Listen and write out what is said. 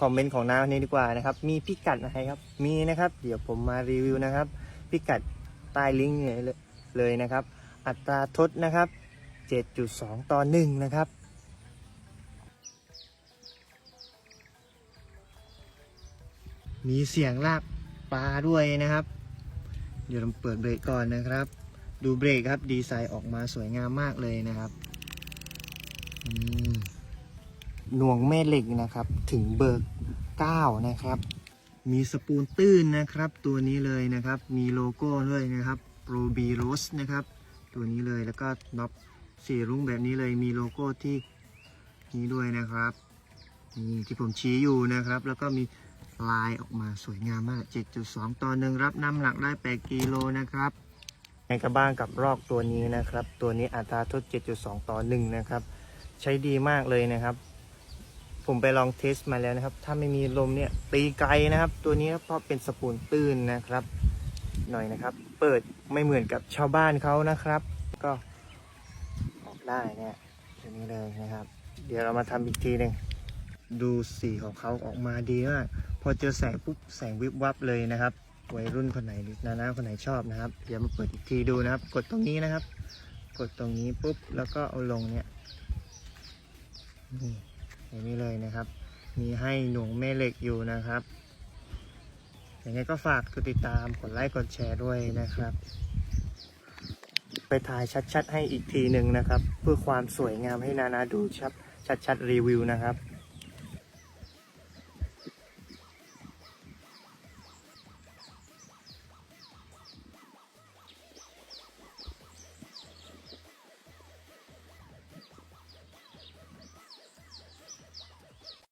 คอมเมนต์ของน้าคนนี้ดีกว่านะครับ มีพิกัดอะไรครับ มีนะครับ เดี๋ยวผมมารีวิวนะครับ พิกัดใต้ลิงก์เลยนะครับ อัตราทดนะครับ 7.2 ต่อ 1 นะครับมีเสียงลากปลาด้วยนะครับ เดี๋ยวเราเปิดเบรกก่อนนะครับ ดูเบรกครับ ดีไซน์ออกมาสวยงามมากเลยนะครับ หน่วงแม่เหล็กนะครับ ถึงเบิร์ก9นะครับ มีสปูนตื้นนะครับ ตัวนี้เลยนะครับ มีโลโก้ด้วยนะครับ Pro B Rose นะครับ ตัวนี้เลยแล้วก็น็อปสีรุ้งแบบนี้เลยมีโลโก้ที่นี้ด้วยนะครับนี่ที่ผมชี้อยู่นะครับ แล้วก็มีลายออกมาสวยงามมาก 7.2 ต่อหนึ่งรับน้ำหนักได้ 8 กิโลนะครับในกระบ้างกับรอกตัวนี้นะครับ ตัวนี้อัตราทด 7.2 ต่อ1นะครับ ใช้ดีมากเลยนะครับ ผมไปลองเทสมาแล้วนะครับ ถ้าไม่มีลมเนี่ยตีไกลนะครับ ตัวนี้เพราะเป็นสปูนตื้นนะครับ หน่อยนะครับ เปิดไม่เหมือนกับชาวบ้านเขานะครับ ก็ออกได้เนี่ยตัวนี้เลยนะครับ เดี๋ยวเรามาทำอีกทีหนึ่งดูสีของเขาออกมาดีมากพอเจอแสงปุ๊บแสงวิบวับเลยนะครับวัยรุ่นคนไหนหรือนานาคนไหนชอบนะครับเดี๋ยวมาเปิดอีกทีดูนะครับ กดตรงนี้นะครับ กดตรงนี้ปุ๊บแล้วก็เอาลงเนี่ยนี่ อย่างนี้เลยนะครับ มีให้หน่วงแม่เหล็กอยู่นะครับยังไงก็ฝากกดติดตามกดไลค์กดแชร์ด้วยนะครับ ไปถ่ายชัดๆ ให้อีกทีหนึ่งนะครับ เพื่อความสวยงามให้นานาดูชัดชัดๆรีวิวนะครับ